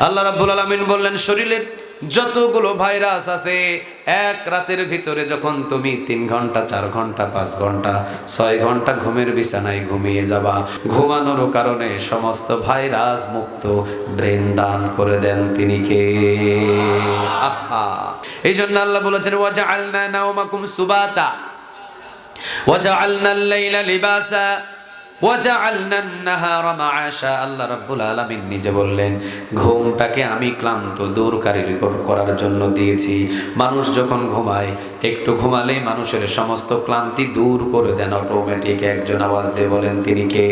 আল্লাহ রাব্বুল আলামিন বললেন, শরীরের যতগুলো ভাইরাস আছে, এক রাতের ভিতরে যখন তুমি তিন ঘণ্টা, চার ঘণ্টা, পাঁচ ঘণ্টা, ছয় ঘণ্টা ঘুমের বিছানায় ঘুমিয়ে যাবা, ঘুমানোর কারণে সমস্ত ভাইরাস মুক্ত ব্রেন দান করে দেন তিনি কে? আহা! এই জন্য আল্লাহ বলেছেন ওয়াজা আল্লাহ নাওমাকুম সুবাতা ওয়াজা আলনা লাইলা লিবাসা। আল্লাহ রাব্বুল আলামিন নিজে বললেন, ঘুমটাকে আমি ক্লান্ত দূরকারী করার জন্য দিয়েছি। মানুষ যখন ঘুমায়, একটু ঘুমালেই মানুষের সমস্ত ক্লান্তি দূর করে দেন। অটোমেটিক একজন আওয়াজ দিয়ে বলেন, তিনি কে?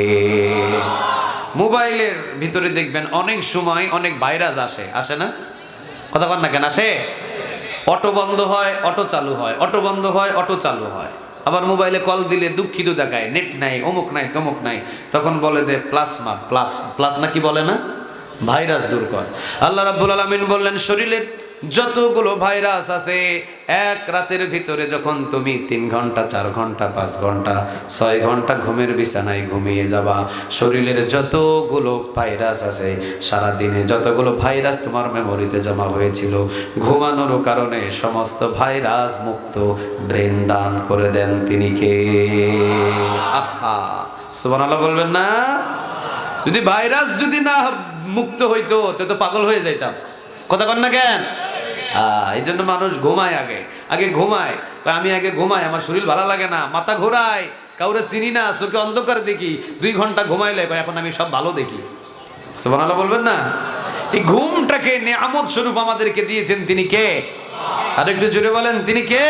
মোবাইলের ভিতরে দেখবেন অনেক সময় অনেক ভাইরাস আসে। আসে না? কথা বল না কেন? আসে? অটো বন্ধ হয়, অটো চালু হয়। অটো বন্ধ হয়, অটো চালু হয়। আবার মোবাইলে কল দিলে দুঃখিত দেখায়, নেট নাই, অমুক নাই, তমুক নাই। তখন বলে দে প্লাসমা প্লাস প্লাস নাকি বলে না? ভাইরাস দূর কর। আল্লাহ রাব্বুল আলামিন বললেন, শরীরের যতগুলো ভাইরাস আছে, এক রাতের ভিতরে যখন তুমি তিন ঘণ্টা, চার ঘণ্টা, পাঁচ ঘণ্টা, ছয় ঘণ্টা ঘুমের বিছানায় ঘুমিয়ে যাবা, শরীরের যতগুলো ভাইরাস আছে সারা দিনে যতগুলো ভাইরাস তোমার মেমোরিতে জমা হয়েছিল, ঘুমানোর কারণে সমস্ত ভাইরাস মুক্ত ব্রেন দান করে দেন তিনি কে? আহা, সুবহানাল্লাহ বলবেন না? যদি ভাইরাস যদি না মুক্ত হইতো তো পাগল হয়ে যাইতাম। কথা কন না কেন? এই জন্য মানুষ ঘুমায় আগে। আগে ঘুমায়। আমি আগে ঘুমাই, আমার শরীর ভালো লাগে না, মাথা ঘোরায়, কাউরে চিনি না, চোখে অন্ধকার দেখি, দুই ঘণ্টা ঘুমাইলে এখন আমি সব ভালো দেখি। সুবহানাল্লাহ বলবেন না? এই ঘুমটাকে নিয়ামত স্বরূপ আমাদেরকে দিয়েছেন তিনি কে? আর একটু জোরে বলেন, তিনি কে?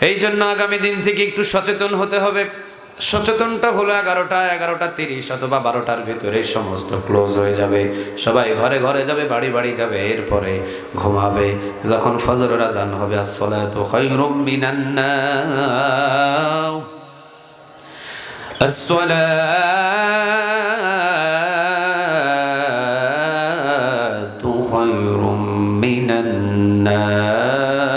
এই জন্য আগামী দিন থেকে একটু সচেতন হতে হবে। সচেতনটা হলো এগারোটা এগারোটা তিরিশ অথবা বারোটার ভিতরে সমস্ত ক্লোজ হয়ে যাবে সবাই ঘরে ঘরে যাবে বাড়ি বাড়ি যাবে এরপরে ঘুমাবে যখন ফজরের আজান হবে আসসালাতু খায়রুম মিনান নাও الصلاة خير من النوم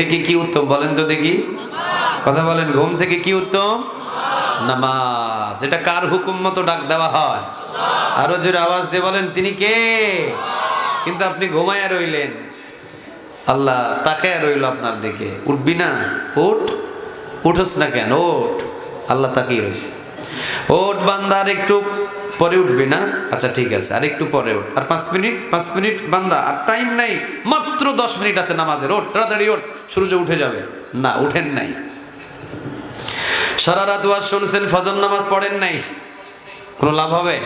থেকে কি উত্তম বলেন তো দেখি। কথা বলেন, ঘুম থেকে কি উত্তম? নামাজ। এটা কার হুকুম মতো ডাক দেওয়া হয়? আরও জোরে আওয়াজ দিয়ে বলেন, তিনি কে? কিন্তু আপনি ঘুমায় রইলেন। আল্লাহ তাকায় রইল আপনার দিকে। উঠবি না? উঠ। উঠোস না কেন? ওঠ। আল্লাহ তাকিয়ে রয়েছে। ওঠ বান্দা আর একটু পরে উঠবি না? আচ্ছা ঠিক আছে, আর একটু পরে উঠ। আর পাঁচ মিনিট পাঁচ মিনিট, বান্দা, আর টাইম নাই, মাত্র দশ মিনিট আছে নামাজের। ওঠ, তাড়াতাড়ি ওঠ, সূর্য উঠে যাবে। না, উঠেন নাই। সারা রাত ওয়াজ শুনছেন, ফজর নামাজ পড়েন নাই। কোনো লাভ হবে?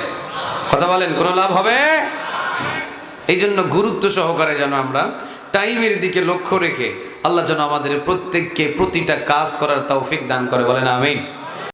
কথা বলেন, কোনো লাভ হবে? এই জন্য গুরুত্ব সহকারে যেন আমরা টাইমের দিকে লক্ষ্য রেখে আল্লাহ যেন আমাদের প্রত্যেককে প্রতিটা কাজ করার তৌফিক দান করে। বলেন আমিন।